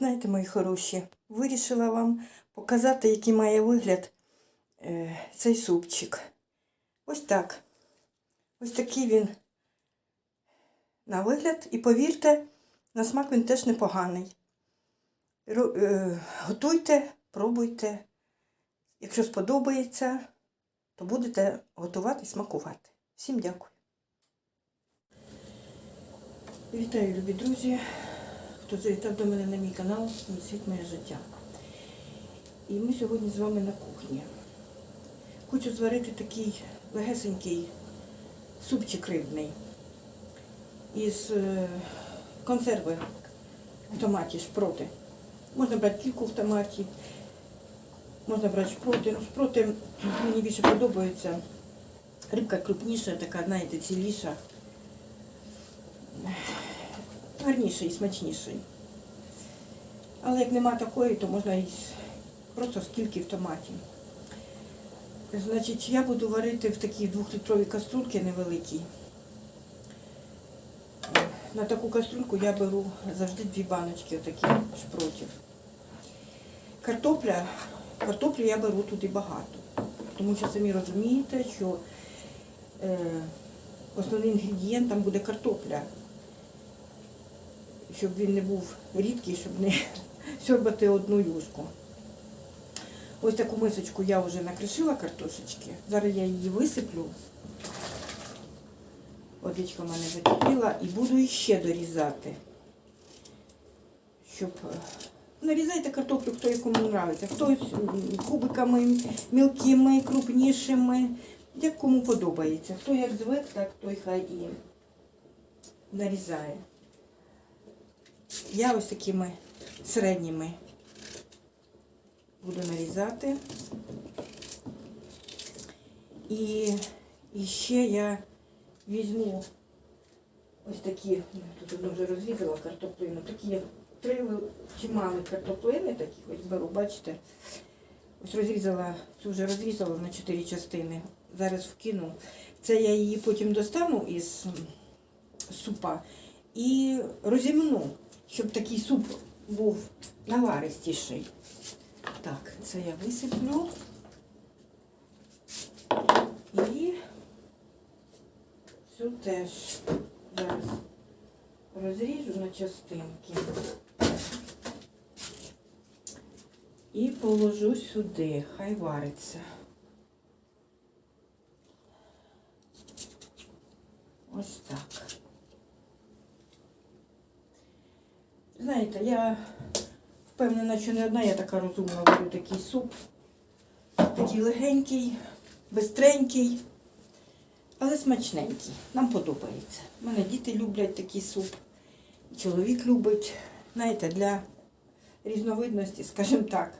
Знаєте, мої хороші, вирішила вам показати, який має вигляд е, цей супчик. Ось так. Ось такий він на вигляд. І повірте, на смак він теж непоганий. Ро- е, готуйте, пробуйте. Якщо сподобається, то будете готувати і смакувати. Всім дякую. Вітаю, любі друзі! Хто завітав до мене на мій канал світ моє життя. І ми сьогодні з вами на кухні. Хочу зварити такий легесенький супчик рибний із е, консерви в томаті шпроти. Можна брати кільку в томаті, можна брати шпроти. Ну, шпроти мені більше подобаються. Рибка крупніша, така, знаєте, ціліша. Гарніший і смачніший. Але як нема такої, то можна і просто скільки в томаті. Значить, я буду варити в такій двохлітровій каструльці невеликій. На таку каструльку я беру завжди дві баночки отакі шпротів. Картопля, картоплю я беру туди багато. Тому що самі розумієте, що е, основний інгредієнт там буде картопля. Щоб він не був рідкий, щоб не сьорбати одну юшку. Ось таку мисочку я вже накришила картошечки. Зараз я її висиплю. Водичка в мене закипіла і буду іще дорізати. Щоб е, нарізайте картоплю, хто якому подобається. Хтось кубиками мілкими, крупнішими, як кому подобається. Хто як звик, так той хай і нарізає. Я ось такими середніми буду нарізати. І, і ще я візьму ось такі, ну, тут одну вже розрізала картоплину, такі три чимали картоплини, такі ось беру, бачите. Ось розрізала, цю вже розрізала на чотири частини. Зараз вкину. Це я її потім достану із супа і розімну, щоб такий суп був наваристіший. Так, це я висиплю. І цю теж зараз розріжу на частинки. І положу сюди, хай вариться. Ось так. Знаєте, я впевнена, що не одна я така розумна варю такий суп. Такий легенький, бистренький, але смачненький. Нам подобається. У мене діти люблять такий суп. Чоловік любить, знаєте, для різновидності, скажімо так,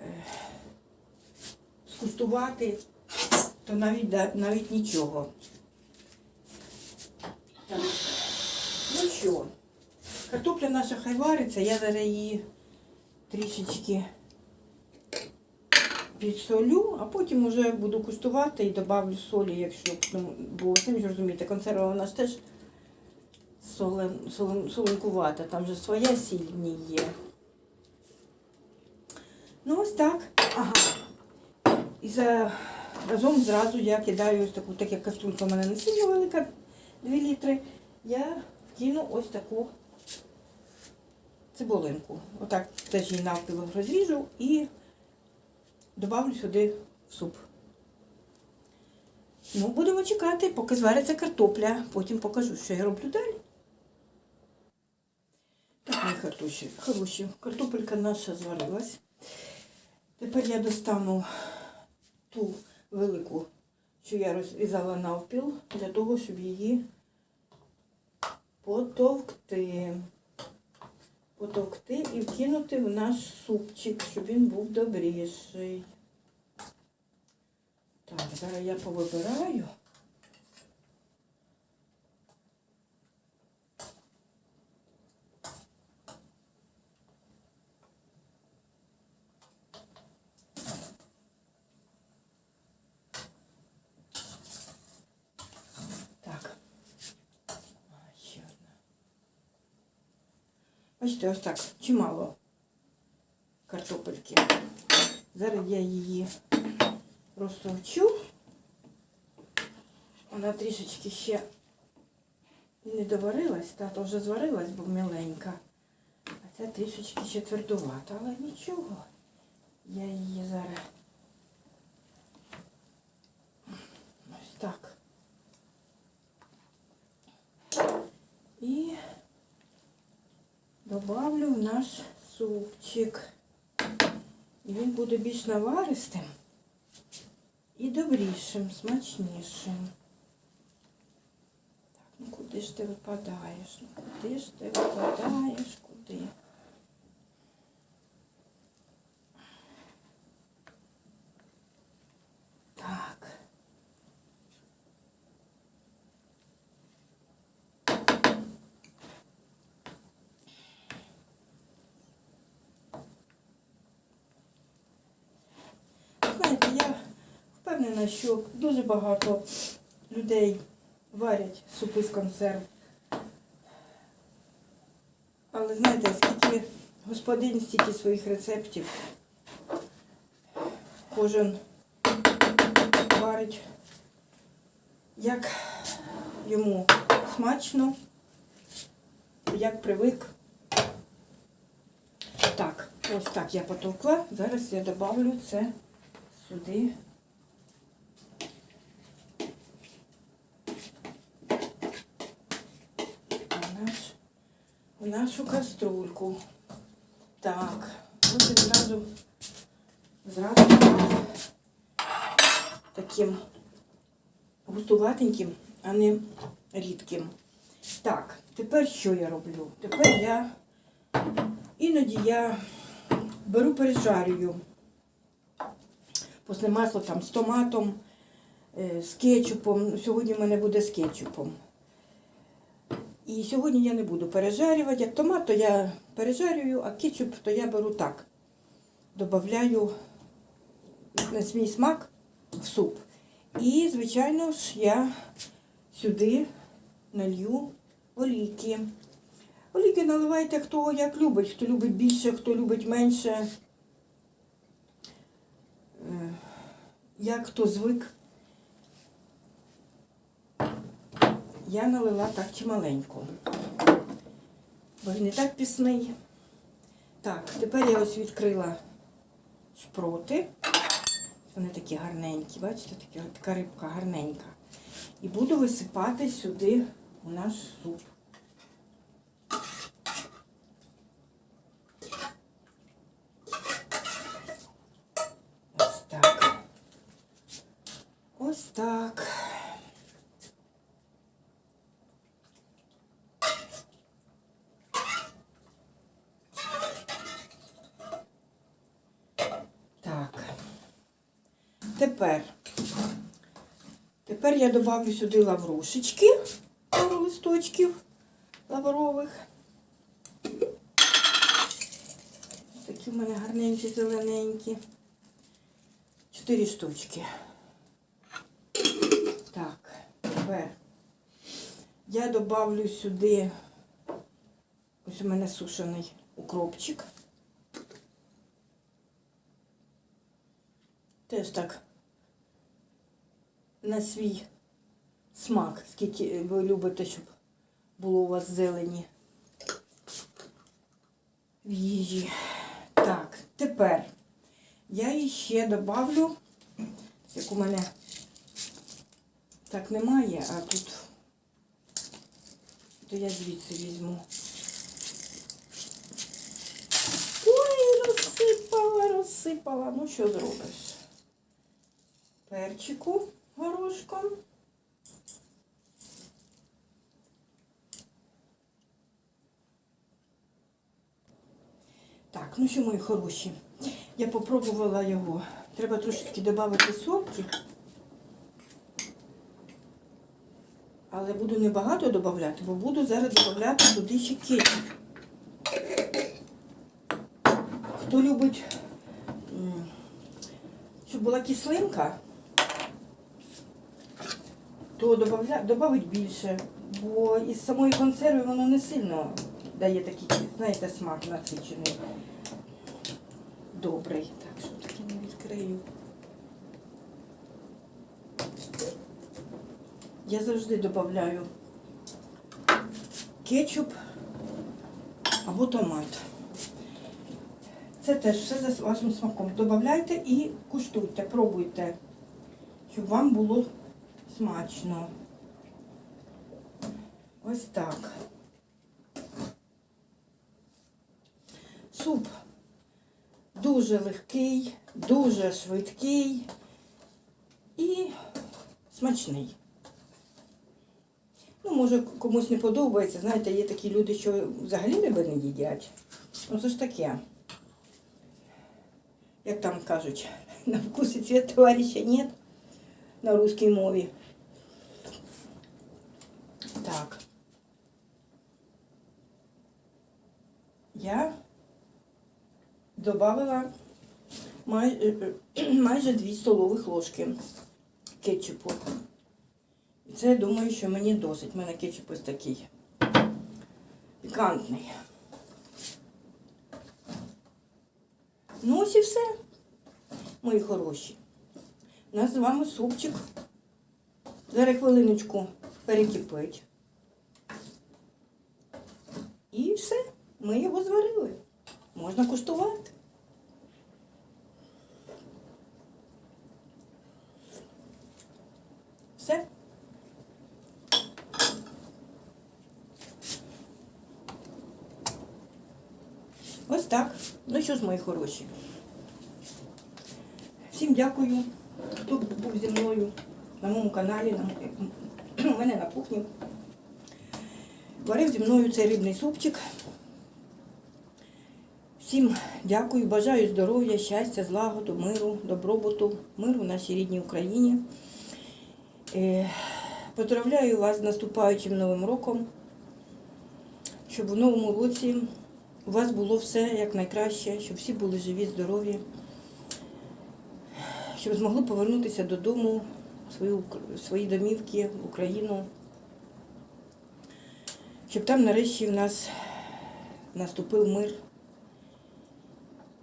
е, скуштувати, то навіть, навіть нічого. Так. Ну що, картопля наша хай вариться, я зараз її трішечки підсолю, а потім вже буду куштувати і додавлю солі, якщо, ну, бо самі ж розумієте, консерва вона ж теж солен, солен, соленкувата, там же своя сіль в ній є. Ну ось так. Ага. І за, разом зразу я кидаю ось таку, так як каструлька в мене не сильно велика, 2 літри, я кину ось таку цибулинку. Отак теж її навпіл розріжу і добавлю сюди в суп. Ну, будемо чекати, поки звариться картопля. Потім покажу, що я роблю далі. Так, мої картоші, хороші. Картопелька наша зварилась. Тепер я достану ту велику, що я розрізала навпіл, для того, щоб її потовкти. Потовкти і вкинути в наш супчик, щоб він був добріший. Так, зараз я повибираю. Так. А, ще одна. Бачите, ось так, чимало картопельки. Зараз я її розтовчу. Вона трішечки ще не доварилась, та то вже зварилась, бо міленька. А ця трішечки ще твердувата, але нічого. Я її зараз ось так. І добавлю в наш супчик. Він буде більш наваристим і добрішим, смачнішим. Так, ну куди ж ти випадаєш? Ну куди ж ти випадаєш? Куди? Так. Знаєте, я впевнена, що дуже багато людей варять супи з консерв. Але знаєте, скільки господин, стільки своїх рецептів. Кожен варить, як йому смачно, як привик. Так, ось так я потовкла. Зараз я добавлю це сюди. В наш, в нашу каструльку. Так, ось зразу, зразу таким густуватеньким, а не рідким. Так, тепер що я роблю? Тепер я іноді я беру пережарюю Посне масло там з томатом, е, з кетчупом. Сьогодні в мене буде з кетчупом. І сьогодні я не буду пережарювати. Як томат, то я пережарюю, а кетчуп то я беру так. Добавляю на свій смак в суп. І, звичайно ж, я сюди налью олійки. Олійки наливайте хто як любить, хто любить більше, хто любить менше. Е, Як хто звик. Я налила так чималенько. Бо він не так пісний. Так, тепер я ось відкрила шпроти. Вони такі гарненькі, бачите, така рибка гарненька. І буду висипати сюди у наш суп. Ось так. Ось так. Так. Тепер. Тепер я добавлю сюди лаврушечки, пару листочків лаврових. Такі в мене гарненькі, зелененькі. Чотири штучки. Так, тепер я добавлю сюди, ось у мене сушений укропчик. Теж так на свій смак, скільки ви любите, щоб було у вас зелені в їжі. Так, тепер я іще добавлю, як у мене так немає, а тут то я звідси візьму. Ой, розсипала, розсипала. Ну що зробиш? Перчику горошком. Так, ну що, мої хороші, я попробувала його. Треба трошечки додати солки. Але буду небагато додати, бо буду зараз додати туди ще кетчуп. Хто любить, щоб була кислинка, то добавля, добавить більше, бо із самої консерви воно не сильно дає такий, знаєте, смак насичений. Добрий. Так, що таке не відкрию. Я завжди додаю кетчуп або томат. Це теж все за вашим смаком. Добавляйте і куштуйте, пробуйте, щоб вам було смачно. Ось так. Суп дуже легкий, дуже швидкий і смачний. Ну, може, комусь не подобається. Знаєте, є такі люди, що взагалі риби не їдять. Ну, це ж таке. Як там кажуть, на вкус і цвет товариша нет на русській мові. Так. Я добавила май- е, майже 2 столових ложки кетчупу. І це я думаю, що мені досить. У мене кетчуп ось такий пікантний. Ну ось і все, мої хороші. У нас з вами супчик. Зараз хвилиночку перекипить. І все, ми його зварили. Можна куштувати. Все. Ось так. Ну що ж, мої хороші. Всім дякую, хто був зі мною на моєму каналі, на, у мене на кухні. Варив зі мною цей рибний супчик. Всім дякую, бажаю здоров'я, щастя, злагоду, миру, добробуту, миру в нашій рідній Україні. Поздравляю вас з наступаючим новим роком, щоб в новому році у вас було все як найкраще, щоб всі були живі, здорові, щоб змогли повернутися додому, в свої домівки, в Україну, щоб там нарешті в нас наступив мир.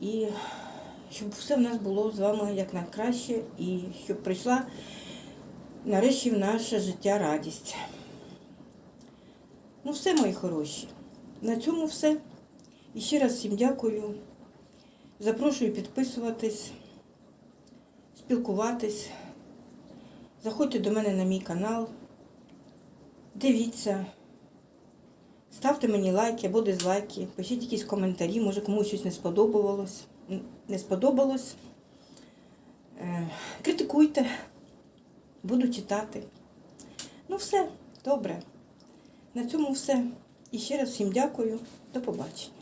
І щоб все в нас було з вами як найкраще, і щоб прийшла нарешті в наше життя радість. Ну, все, мої хороші. На цьому все. І ще раз всім дякую. Запрошую підписуватись, спілкуватись. Заходьте до мене на мій канал. Дивіться. Ставте мені лайки або дизлайки, пишіть якісь коментарі, може комусь щось не сподобалось. Не сподобалось. Е, критикуйте, буду читати. Ну все, добре. На цьому все. І ще раз всім дякую. До побачення.